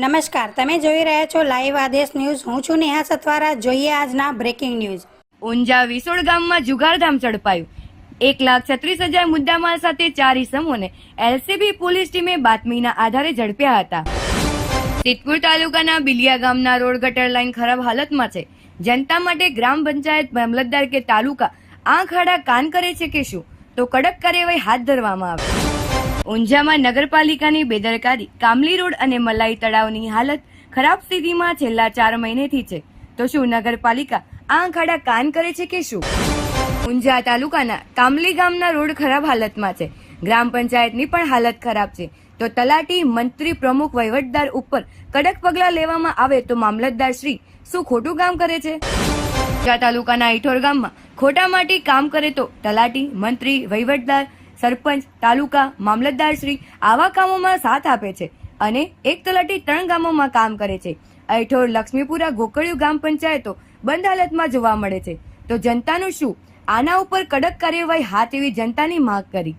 નમસ્કાર, તમે જોઈ રહ્યા છો લાઈવ આદેશ ન્યૂઝ. હું છું નેહા સતવારા જોઈએ આજના બ્રેકિંગ ન્યૂઝ ઊંઝા વિસોડ ગામમાં જુગારધામ ઝડપાયું. એક લાખ છત્રીસ હજાર મુદ્દામાલ સાથે ચાર ઇસમોને એલસીબી પોલીસ ટીમે બાતમીના આધારે ઝડપ્યા હતા. સિદ્ધપુર તાલુકાના બિલિયા ગામના રોડ ગટર લાઈન ખરાબ હાલતમાં છે. જનતા માટે ગ્રામ પંચાયત મામલતદાર કે તાલુકા આંખ આડા કાન કરે છે કે શું? તો કડક કાર્યવાહી હાથ ધરવામાં આવે. ઊંઝામાં નગરપાલિકાની બેદરકારી, કામલી રોડ અને મલાઈ તળાવની હાલત ખરાબ સ્થિતિમાં છેલ્લા ચાર મહિનેથી છે. તો શું નગરપાલિકા આ આંખાડા કાન કરે છે કે શું? ઊંઝા તાલુકાના કામલી ગામના રોડ ખરાબ હાલતમાં છે. ગ્રામ પંચાયતની પણ હાલત ખરાબ છે. તો તલાટી મંત્રી પ્રમુખ વહીવટદાર ઉપર કડક પગલાં લેવામાં આવે તો મામલતદાર શ્રી શું ખોટું કામ કરે છે? ઊંઝા તાલુકાના ઇઠોર ગામમાં ખોટા માટે કામ કરે તો તલાટી મંત્રી વહીવટદાર સરપંચ, તાલુકા, મામલતદાર શ્રી આવા કામોમાં સાથ આપે છે અને એક તલાટી ત્રણ ગામોમાં કામ કરે છે. અઠોર લક્ષ્મીપુરા ગોકળિયું ગામ પંચાયતો બંધ હાલતમાં જોવા મળે છે. તો જનતાનું શું? આના ઉપર કડક કાર્યવાહી હાથ એવી જનતાની માંગ કરી.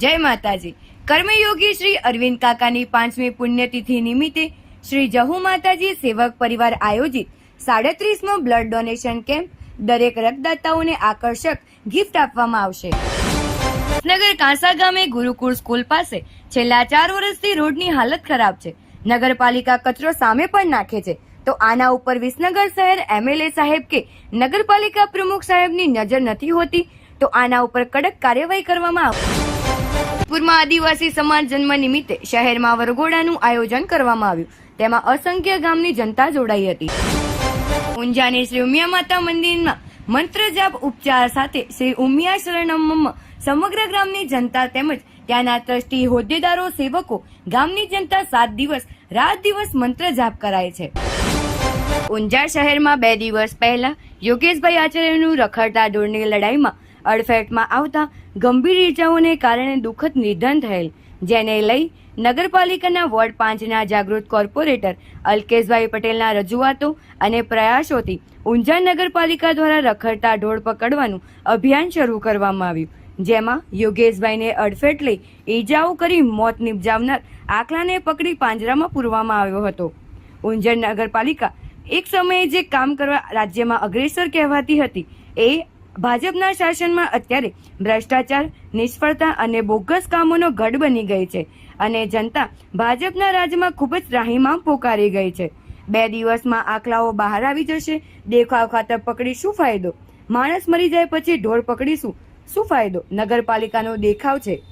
જય માતાજી. કર્મયોગી શ્રી અરવિંદ કાકાની પાંચમી પુણ્યતિથિ નિમિત્તે શ્રી જહુ માતાજી સેવક પરિવાર આયોજિત સાડત્રીસમો બ્લડ ડોનેશન કેમ્પ દરેક રક્તદાતાઓને આકર્ષક ગિફ્ટ આપવામાં આવશે. નગર કાંસા ગામે ગુરુકુળ સ્કૂલ પાસે છેલ્લા ચાર વર્ષથી રોડની હાલત ખરાબ છે. નગરપાલિકા કચરો સામે પણ નાખે છે. તો આના ઉપર વિસનગર શહેર એમએલએ સાહેબ કે નગરપાલિકા પ્રમુખ સાહેબની નજર નથી હોતી, તો આના ઉપર કડક કાર્યવાહી કરવામાં આવશે. પૂરમાં આદિવાસી સમાજ જન્મ નિમિત્તે શહેરમાં વરઘોડાનું આયોજન કરવામાં આવ્યું. તેમાં અસંખ્ય ગામની જનતા જોડાઈ હતી. ઊંઝાની શ્રી ઉમિયા માતા મંદિરમાં મંત્ર જાપ ઉપચાર સાથે શ્રી ઉમિયા શરણમ સમગ્ર ગ્રામની જનતા તેમજ ત્યાંના ટ્રસ્ટી હોદ્દેદારો, સેવકો, ગામની જનતા સાત દિવસ, રાત દિવસ મંત્ર જાપ કરાય છે. ઊંઝા શહેરમાં બે દિવસ પહેલા યોગેશભાઈ આચાર્યનું રખડતા ઢોરની લડાઈમાં અડફેટમાં આવતા ગંભીર ઇજાઓને કારણે દુઃખદ નિધન થયેલ, જેને લઈ નગરપાલિકાના વોર્ડ પાંચના જાગૃત કોર્પોરેટર અલ્કેશભાઈ પટેલના રજૂઆતો અને પ્રયાસોથી ઊંઝા નગરપાલિકા દ્વારા રખડતા ઢોળ પકડવાનું અભિયાન શરૂ કરવામાં આવ્યું. જેમાં યોગેશભાઈને અડફેટ લઈ ઈજાઓ કરી મોત નિપજાવનાર આખલાને પકડી પાંજરામાં પૂરવામાં આવ્યો હતો. ઉંજર નગરપાલિકા એક સમયે જે કામ કરવા રાજ્યમાં અગ્રેસર કહેવાતી હતી, એ ભાજપના શાસનમાં અત્યારે ભ્રષ્ટાચાર, નિષ્ફળતા અને બોગસ કામોનો ગઢ બની ગઈ છે અને જનતા ભાજપના રાજમાં ખૂબ જ રાહીમાં પોકારી ગઈ છે. બે દિવસમાં આખલાઓ બહાર આવી જશે, દેખાવ ખાતર પકડી શું ફાયદો, માણસ મરી જાય પછી ઢોર પકડીશું શું ફાયદો? નગરપાલિકાનો દેખાવ છે.